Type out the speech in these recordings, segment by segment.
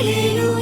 一路。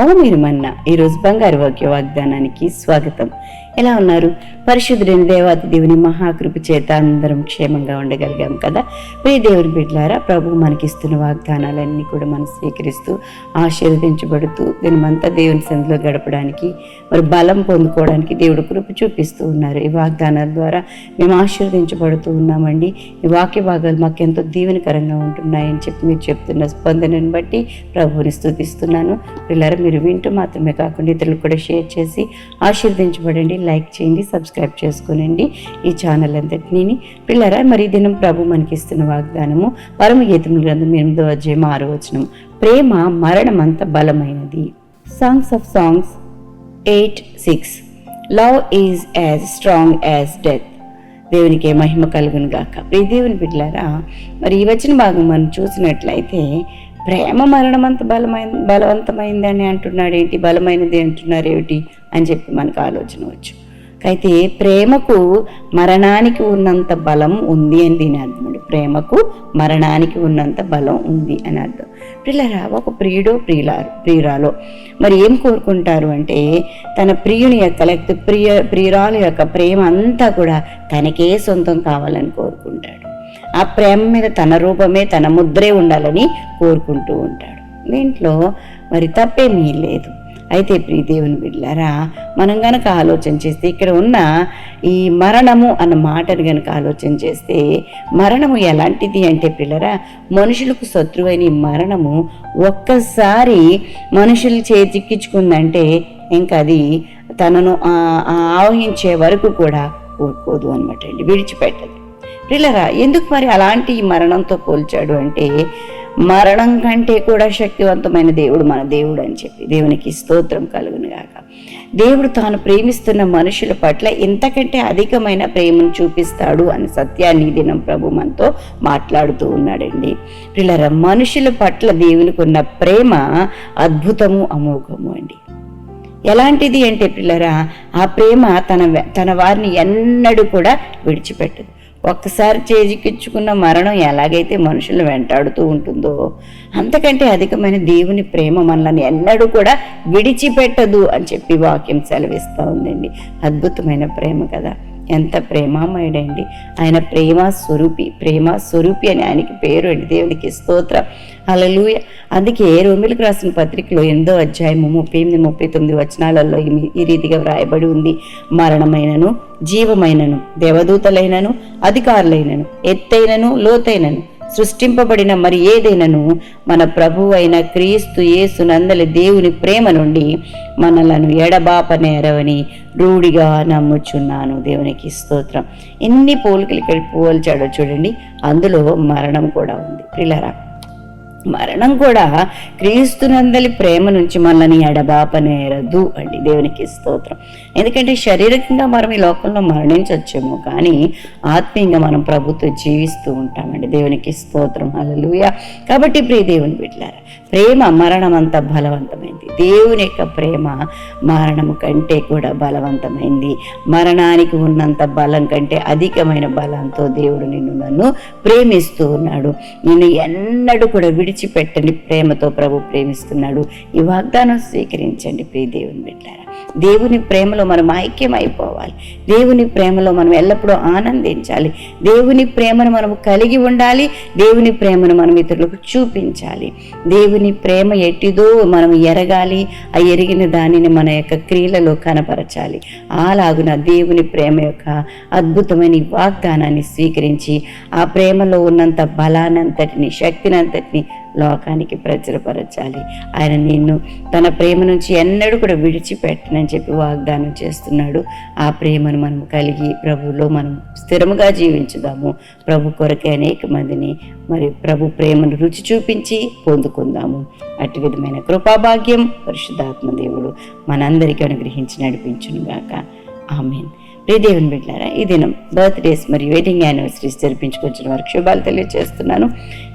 ఓ మీరు మన్న ఈరోజు బంగారు వాక్య వాగ్దానానికి స్వాగతం. ఎలా ఉన్నారు? పరిశుద్ధుడైన దేవాది దేవుని మహాకృప చేత అందరం క్షేమంగా ఉండగలిగాం కదా? ప్రియ దేవుని బిడ్లారా ప్రభు మనకిస్తున్న వాగ్దానాలన్నీ కూడా మనం స్వీకరిస్తూ ఆశీర్వదించబడుతూ దీనిమంతా దేవుని సంధిలో గడపడానికి మరి బలం పొందుకోవడానికి దేవుడు కృప చూపిస్తూ ఉన్నారు. ఈ వాగ్దానాల ద్వారా మేము ఆశీర్వదించబడుతూ ఉన్నామండి. ఈ వాక్య భాగాలు మాకు ఎంతో దీవెనకరంగా ఉంటున్నాయని చెప్పి మీరు చెప్తున్న స్పందనను బట్టి ప్రభువుని స్థుతిస్తున్నాను పిల్లలు మీరు వింటూ మాత్రమే కాకుండా ఇతరులకు కూడా షేర్ చేసి ఆశీర్వదించబడండి లైక్ చేయండి సబ్స్క్రైబ్ చేసుకునండి. ఈ ఛానల్ అంతటిని పిల్లరా మరి దినం ప్రభు మనకిస్తున్న వాగ్దానము పరమగీతముల గ్రంథం ఎనిమిదో అధ్యాయం ఆరో వచనం. ప్రేమ మరణమంత బలమైనది. Songs of songs eight six love is as strong as death దేవునికి మహిమ కలుగును గాక ప్రియ దేవుని బిడ్డలారా మరి ఈ వచ్చిన భాగం మనం చూసినట్లయితే ప్రేమ మరణం అంత బలమైన బలవంతమైందని అంటున్నాడు ఏంటి? బలమైనది అంటున్నారు ఏమిటి? అని చెప్పి మనకు ఆలోచన వచ్చు. అయితే ప్రేమకు మరణానికి ఉన్నంత బలం ఉంది అని దీని అర్థం ప్రేమకు మరణానికి ఉన్నంత బలం ఉంది అని అర్థం. పిల్లరా ఒక ప్రియుడో ప్రియులారు ప్రియురాలో మరి ఏం కోరుకుంటారు అంటే తన ప్రియుని యొక్క లేకపోతే ప్రియ ప్రియురాలు యొక్క ప్రేమ అంతా కూడా తనకే సొంతం కావాలని కోరుకుంటాడు. ఆ ప్రేమ మీద తన రూపమే తన ముద్రే ఉండాలని కోరుకుంటూ ఉంటాడు. దీంట్లో మరి తప్పేమీ లేదు. అయితే ప్రియ దేవుని బిడ్డారా మనం గనక ఆలోచన చేస్తే ఇక్కడ ఉన్న ఈ మరణము అన్న మాటను గనక ఆలోచన చేస్తే మరణము ఎలాంటిది అంటే పిల్లరా మనుషులకు శత్రువైన మరణము ఒక్కసారి మనుషులు చేజిక్కించుకుందంటే ఇంకా అది తనను ఆవహించే వరకు కూడా కోరుకోదు అనమాట అండి. విడిచిపెట్టదు. ప్రిలరా ఎందుకు మరి అలాంటి ఈ మరణంతో పోల్చాడు అంటే మరణం కంటే కూడా శక్తివంతమైన దేవుడు మన దేవుడు అని చెప్పి దేవునికి స్తోత్రం కలుగును గాక. దేవుడు తాను ప్రేమిస్తున్న మనుషుల పట్ల ఇంతకంటే అధికమైన ప్రేమను చూపిస్తాడు అనే సత్యాన్ని దినం ప్రభు మనతో మాట్లాడుతూ ఉన్నాడండి. పిల్లరా మనుషుల పట్ల దేవునికి ఉన్న ప్రేమ అద్భుతము అమోఘము అండి. ఎలాంటిది అంటే పిల్లరా ఆ ప్రేమ తన తన వారిని ఎన్నడూ కూడా విడిచిపెట్టదు. ఒక్కసారి చేజిక్కించుకున్న మరణం ఎలాగైతే మనుషులను వెంటాడుతూ ఉంటుందో అంతకంటే అధికమైన దేవుని ప్రేమ మనల్ని ఎన్నడూ కూడా విడిచిపెట్టదు అని చెప్పి వాక్యం సెలవిస్తూ ఉందండి. అద్భుతమైన ప్రేమ కదా. ఎంత ప్రేమామయుడండి. ఆయన ప్రేమ స్వరూపి ప్రేమ స్వరూపి అని ఆయనకి పేరు అండి. దేవునికి స్తోత్ర. అలలుయ అందుకే రోమిలకు రాసిన పత్రికలో ఎనిమిదో అధ్యాయము ముప్పై ఎనిమిది ముప్పై తొమ్మిది వచనాలలో ఈ రీతిగా వ్రాయబడి ఉంది. మరణమైనను జీవమైనను దేవదూతలైనను అధికారులైనను ఎత్తైనను లోతైనను సృష్టింపబడిన మరి ఏదైనాను మన ప్రభు అయిన క్రీస్తు యేసునందలి దేవుని ప్రేమ నుండి మనలను ఎడబాపనేరవని రూఢిగా నమ్ముచున్నాను. దేవునికి స్తోత్రం. ఎన్ని పోలికలు పోల్చాడో చూడండి. అందులో మరణం కూడా ఉంది. పిల్లరా మరణం కూడా క్రీస్తునందలి ప్రేమ నుంచి మనల్ని ఎడబాపనేరదు అండి. దేవునికి స్తోత్రం. ఎందుకంటే శారీరకంగా మనం ఈ లోకంలో మరణించవచ్చేమో కానీ ఆత్మీయంగా మనం ప్రభుత్వం జీవిస్తూ ఉంటామండి. దేవునికి స్తోత్రం. అలలుయ కాబట్టి ప్రియ దేవుని బిడ్డలారా ప్రేమ మరణం అంత బలవంతమైంది. దేవుని యొక్క ప్రేమ మరణము కంటే కూడా బలవంతమైంది. మరణానికి ఉన్నంత బలం కంటే అధికమైన బలంతో దేవుడు నిన్ను నన్ను ప్రేమిస్తూ ఉన్నాడు. నిన్ను ఎన్నడూ కూడా విడిచిపెట్టండి. ప్రేమతో ప్రభు ప్రేమిస్తున్నాడు. ఈ వాగ్దానం స్వీకరించండి ప్రీ దేవుని బిడ్డారా. దేవుని ప్రేమలో మనం ఐక్యం అయిపోవాలి దేవుని ప్రేమలో మనం ఎల్లప్పుడూ ఆనందించాలి. దేవుని ప్రేమను మనం కలిగి ఉండాలి. దేవుని ప్రేమను మనం ఇతరులకు చూపించాలి. దేవుని ప్రేమ ఎట్టిదో మనం ఎరగాలి. ఆ ఎరిగిన దానిని మన యొక్క క్రియలలో కనపరచాలి. అలాగున దేవుని ప్రేమ యొక్క అద్భుతమైన వాగ్దానాన్ని స్వీకరించి ఆ ప్రేమలో ఉన్నంత బలానంతటిని శక్తినంతటిని లోకానికి ప్రచురపరచాలి ఆయన నిన్ను తన ప్రేమ నుంచి ఎన్నడూ కూడా విడిచిపెట్టనని చెప్పి వాగ్దానం చేస్తున్నాడు. ఆ ప్రేమను మనం కలిగి ప్రభువులో మనం స్థిరముగా జీవించుదాము. ప్రభు కొరకే అనేక మందిని మరి ప్రభు ప్రేమను రుచి చూపించి పొందుకుందాము. అటు విధమైన కృపాభాగ్యం పరిశుద్ధాత్మ దేవుడు మనందరికీ అనుగ్రహించి నడిపించునుగాక. ఆమెన్. ప్రియ దేవుని బిడ్డారా ఈ దినం బర్త్డేస్ మరియు వెడ్డింగ్ యానివర్సరీస్ జరిపించుకొచ్చిన వారికి శుభాలు తెలియజేస్తున్నాను.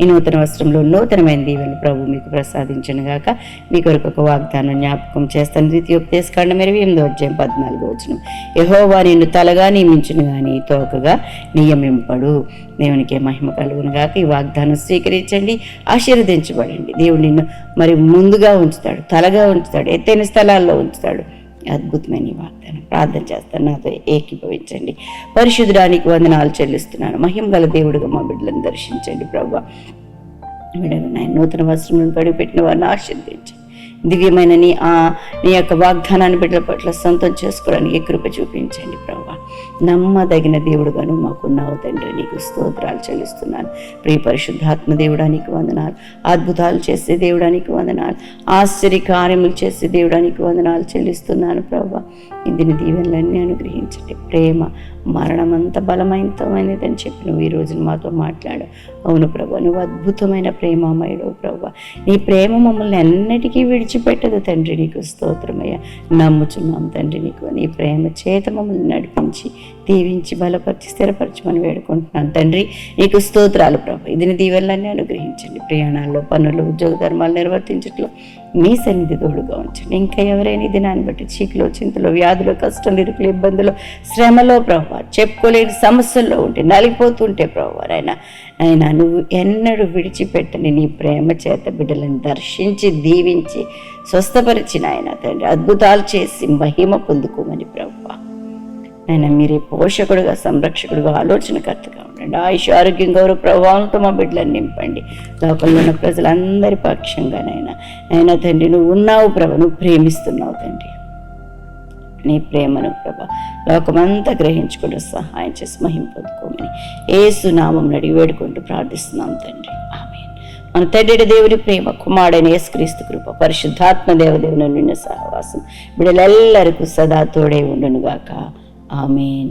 ఈ నూతన వస్త్రంలో నూతనమైన దీవెన ప్రభు మీకు ప్రసాదించను గాక. మీ కొరకు ఒక వాగ్దానం జ్ఞాపకం చేస్తాను. ద్వితీయోపదేశకాండం ఇరవై ఎనిమిదో అధ్యాయం పద్నాలుగో వచ్చిన యహోవా నిన్ను తలగా నియమించును కానీ తోకగా నియమింపడు. దేవునికి మహిమ కలుగును గాక. ఈ వాగ్దానం స్వీకరించండి ఆశీర్వదించబడండి. దేవుడు నిన్ను మరి ముందుగా ఉంచుతాడు తలగా ఉంచుతాడు ఎత్తైన స్థలాల్లో ఉంచుతాడు. అద్భుతమైన వార్తను వాగ్దానం ప్రార్థన చేస్తాను. నాతో ఏకీభవించండి. పరిశుద్ధడానికి వందనాలు చెల్లిస్తున్నాను. మహిమ గల దేవుడుగా మా బిడ్డలను దర్శించండి ప్రభు. బిడ్డలు నూతన వస్త్రములను కడిపెట్టిన వారిని ఆశీర్వదించండి. దివ్యమైన నీ ఆ నీ యొక్క వాగ్దానాన్ని బిడ్డల పట్ల సొంతం చేసుకోవడానికి కృప చూపించండి ప్రభా. నమ్మదగిన దేవుడుగాను మాకున్నావు తండ్రి. నీకు స్తోత్రాలు చెల్లిస్తున్నాను. ప్రియ పరిశుద్ధాత్మ దేవుడానికి వందనాలు. అద్భుతాలు చేసే దేవుడానికి వందనాలు. ఆశ్చర్య కార్యములు చేసే దేవుడానికి వందనాలు చెల్లిస్తున్నాను ప్రభా. ఇందుని దీవెనలన్నీ అనుగ్రహించండి. ప్రేమ మరణమంత అని చెప్పి నువ్వు ఈ రోజున మాతో మాట్లాడు అవును ప్రభు నువ్వు అద్భుతమైన ప్రేమమయుడు ప్రభా. నీ ప్రేమ మమ్మల్ని ఎన్నటికీ విడిచిపెట్టదు తండ్రి నీకు స్తోత్రమయ్య నమ్ముచున్నాం తండ్రి నీకు. నీ ప్రేమ చేత మమ్మల్ని నడిపించి దీవించి బలపరిచి స్థిరపరచమని వేడుకుంటున్నాను తండ్రి. నీకు స్తోత్రాలు ప్రభు. ఇది దీవెనలన్నీ అనుగ్రహించండి. ప్రయాణాల్లో పనులు ఉద్యోగ ధర్మాలు నిర్వర్తించట్లో. మీ సన్నిధి తోడుగా ఉంచండి. ఇంకా ఎవరైనా ఈ దినాన్ని బట్టి చీకులో చింతలో వ్యాధులు కష్టం ఇరుకులు ఇబ్బందులు శ్రమలో ప్రభావ చెప్పుకోలేని సమస్యల్లో ఉంటే నలిగిపోతుంటే ప్రభావ ఆయన ఆయన నువ్వు ఎన్నడూ విడిచిపెట్టని నీ ప్రేమ చేత బిడ్డలను దర్శించి దీవించి స్వస్థపరిచిన ఆయన తండ్రి అద్భుతాలు చేసి మహిమ పొందుకోమని ప్రభావ. ఆయన మీరే పోషకుడుగా సంరక్షకుడుగా ఆలోచనకర్తగా ఉండండి ఆయుష్ ఆరోగ్యం గౌరవ ప్రభావంతో మా బిడ్డలను నింపండి. లోకంలో ఉన్న ప్రజలందరి పక్షంగానైనా. అయినా తండ్రి నువ్వు ఉన్నావు ప్రభ. నువ్వు ప్రేమిస్తున్నావు తండ్రి. నీ ప్రేమను ప్రభ. లోకమంతా గ్రహించుకుంటూ సహాయం చేసి మహిం ఏ సునామం అడిగి వేడుకుంటూ ప్రార్థిస్తున్నాం తండ్రి. ఆమె మన తండ్రి దేవుని ప్రేమ కుమారుడైన యేసుక్రీస్తు కృప పరిశుద్ధాత్మ దేవదేవుని నిన్న సహవాసం బిడ్డలెల్లరికూ సదా తోడే ఉండునుగాక. Amen.